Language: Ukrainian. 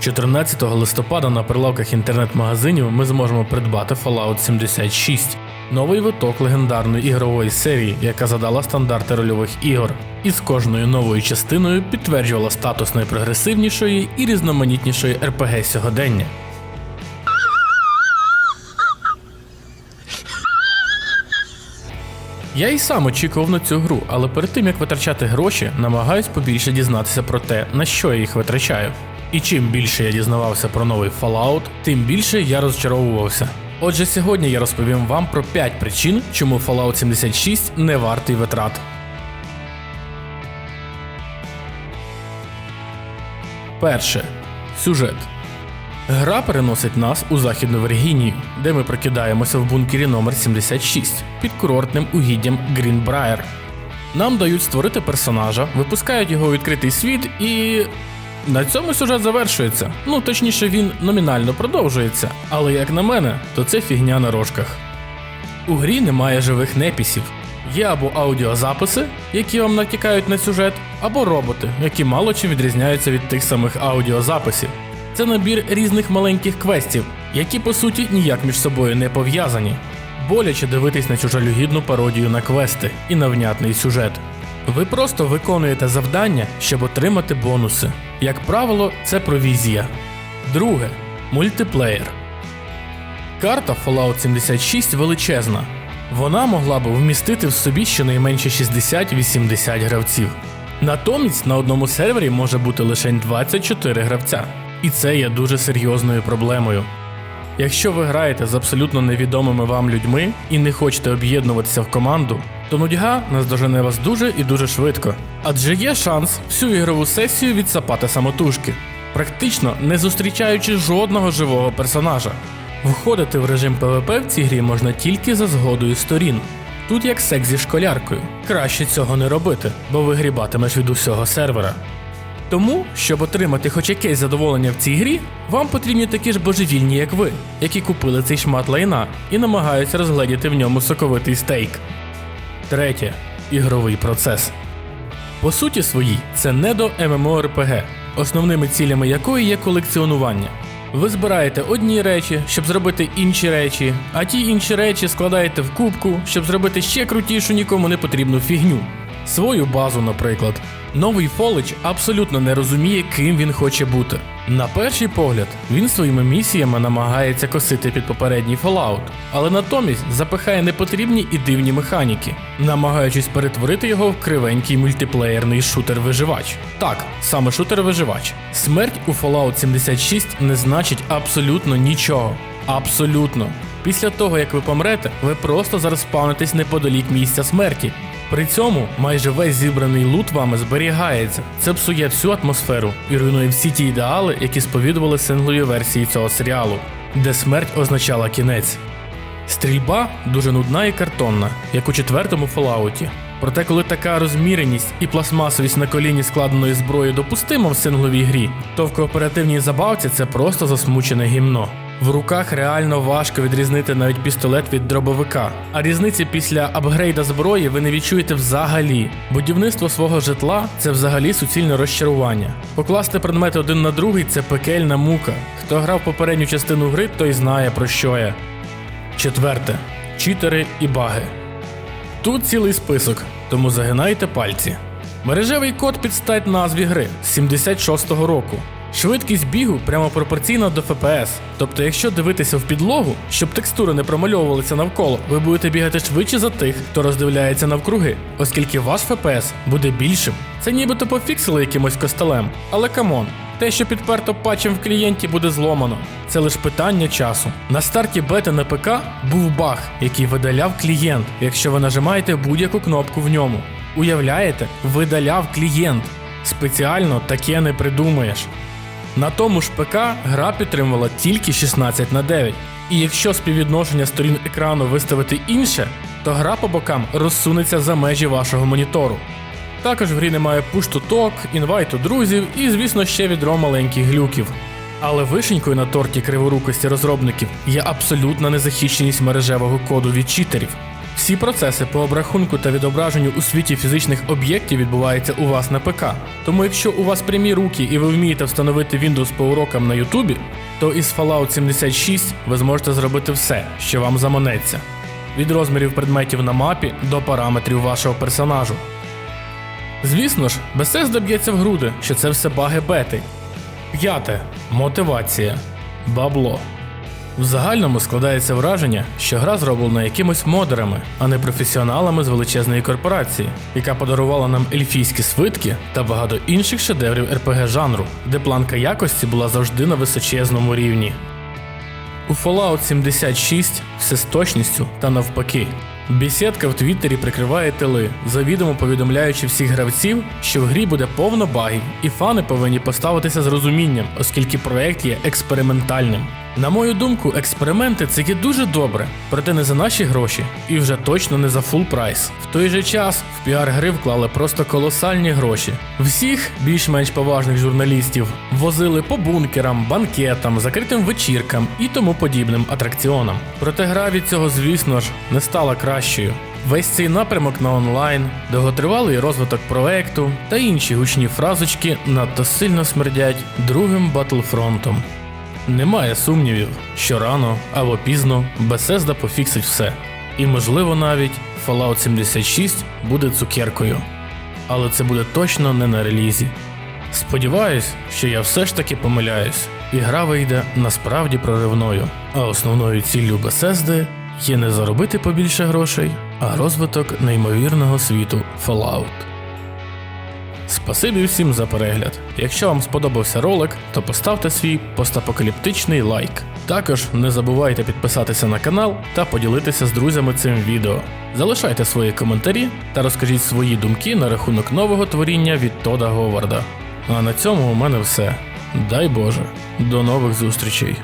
14 листопада на прилавках інтернет-магазинів ми зможемо придбати Fallout 76, новий виток легендарної ігрової серії, яка задала стандарти рольових ігор, і з кожною новою частиною підтверджувала статус найпрогресивнішої і різноманітнішої РПГ сьогодення. Я і сам очікував на цю гру, але перед тим як витрачати гроші, намагаюсь побільше дізнатися про те, на що я їх витрачаю. І чим більше я дізнавався про новий Fallout, тим більше я розчаровувався. Отже, сьогодні я розповім вам про 5 причин, чому Fallout 76 не вартий витрат. Перше. Сюжет. Гра переносить нас у Західну Віргінію, де ми прокидаємося в бункері номер 76 під курортним угіддям Грінбраєр. Нам дають створити персонажа, випускають його у відкритий світ і. На цьому сюжет завершується. Ну, точніше, він номінально продовжується. Але як на мене, то це фігня на рожках. У грі немає живих непісів. Є або аудіозаписи, які вам натякають на сюжет, або роботи, які мало чим відрізняються від тих самих аудіозаписів. Це набір різних маленьких квестів, які по суті ніяк між собою не пов'язані. Боляче дивитись на цю жалюгідну пародію на квести і на внятний сюжет. Ви просто виконуєте завдання, щоб отримати бонуси. Як правило, це провізія. Друге мультиплеєр. Карта Fallout 76 величезна. Вона могла б вмістити в собі щонайменше 60-80 гравців. Натомість на одному сервері може бути лише 24 гравця. І це є дуже серйозною проблемою. Якщо ви граєте з абсолютно невідомими вам людьми і не хочете об'єднуватися в команду, то нудьга наздожене вас дуже і дуже швидко. Адже є шанс всю ігрову сесію відсапати самотужки, практично не зустрічаючи жодного живого персонажа. Входити в режим ПВП в цій грі можна тільки за згодою сторін. Тут як секс зі школяркою. Краще цього не робити, бо вигрібатимеш від усього сервера. Тому, щоб отримати хоч якесь задоволення в цій грі, вам потрібні такі ж божевільні, як ви, які купили цей шмат лайна і намагаються розгледіти в ньому соковитий стейк. Третє ігровий процес. По суті своїй, це не до MMORPG, основними цілями якої є колекціонування. Ви збираєте одні речі, щоб зробити інші речі, а ті інші речі складаєте в кубку, щоб зробити ще крутішу нікому не потрібну фігню. Свою базу, наприклад. Новий Фолич абсолютно не розуміє, ким він хоче бути. На перший погляд, він своїми місіями намагається косити під попередній Fallout, але натомість запихає непотрібні і дивні механіки, намагаючись перетворити його в кривенький мультиплеєрний шутер-виживач. Так, саме шутер-виживач. Смерть у Fallout 76 не значить абсолютно нічого. Абсолютно. Після того, як ви помрете, ви просто зараз спавнитесь неподалік місця смерті. При цьому майже весь зібраний лут вами зберігається. Це псує всю атмосферу і руйнує всі ті ідеали, які сповідували синглові версії цього серіалу, де смерть означала кінець. Стрільба дуже нудна і картонна, як у четвертому Фоллауті. Проте, коли така розміреність і пластмасовість на коліні складеної зброї допустима в сингловій грі, то в кооперативній забавці це просто засмучене гімно. В руках реально важко відрізнити навіть пістолет від дробовика. А різниці після апгрейда зброї ви не відчуєте взагалі. Будівництво свого житла це взагалі суцільне розчарування. Покласти предмети один на другий це пекельна мука. Хто грав попередню частину гри, той знає про що я. Четверте читери і баги. Тут цілий список, тому загинайте пальці. Мережевий код під стать назві гри з 76-го року. Швидкість бігу прямо пропорційна до FPS. Тобто, якщо дивитися в підлогу, щоб текстури не промальовувалися навколо, ви будете бігати швидше за тих, хто роздивляється навкруги, оскільки ваш FPS буде більшим. Це нібито пофіксили якимось костелем. Але камон, те, що підперто патчем в клієнті, буде зломано. Це лише питання часу. На старті бети на ПК був баг, який видаляв клієнт, якщо ви нажимаєте будь-яку кнопку в ньому. Уявляєте, видаляв клієнт. Спеціально таке не придумаєш. На тому ж ПК гра підтримувала тільки 16 на 9. І якщо співвідношення сторін екрану виставити інше, то гра по бокам розсунеться за межі вашого монітору. Також в грі немає push-to-talk, інвайту друзів і, звісно, ще відро маленьких глюків. Але вишенькою на торті криворукості розробників є абсолютна незахищеність мережевого коду від читерів. Всі процеси по обрахунку та відображенню у світі фізичних об'єктів відбуваються у вас на ПК. Тому якщо у вас прямі руки і ви вмієте встановити Windows по урокам на Ютубі, то із Fallout 76 ви зможете зробити все, що вам заманеться. Від розмірів предметів на мапі до параметрів вашого персонажу. Звісно ж, Bethesda б'ється в груди, що це все баги бети. П'яте. Мотивація. Бабло. В загальному складається враження, що гра зроблена якимось модерами, а не професіоналами з величезної корпорації, яка подарувала нам ельфійські свитки та багато інших шедеврів РПГ жанру, де планка якості була завжди на височезному рівні. У Fallout 76 все з точністю та навпаки. Бесідка в Твіттері прикриває тили, завідомо повідомляючи всіх гравців, що в грі буде повно багів, і фани повинні поставитися з розумінням, оскільки проект є експериментальним. На мою думку, експерименти це є дуже добре, проте не за наші гроші, і вже точно не за фул прайс. В той же час в піар гри вклали просто колосальні гроші. Всіх більш-менш поважних журналістів возили по бункерам, банкетам, закритим вечіркам і тому подібним атракціонам. Проте гра від цього, звісно ж, не стала кращою. Весь цей напрямок на онлайн, довготривалий розвиток проекту та інші гучні фразочки надто сильно смердять другим батлфронтом. Немає сумнівів, що рано або пізно Bethesda пофіксить все. І можливо навіть Fallout 76 буде цукеркою. Але це буде точно не на релізі. Сподіваюсь, що я все ж таки помиляюсь, і гра вийде насправді проривною. А основною ціллю Bethesda є не заробити побільше грошей, а розвиток неймовірного світу Fallout. Спасибі всім за перегляд. Якщо вам сподобався ролик, то поставте свій постапокаліптичний лайк. Також не забувайте підписатися на канал та поділитися з друзями цим відео. Залишайте свої коментарі та розкажіть свої думки на рахунок нового творіння від Тода Говарда. А на цьому у мене все. Дай Боже, до нових зустрічей!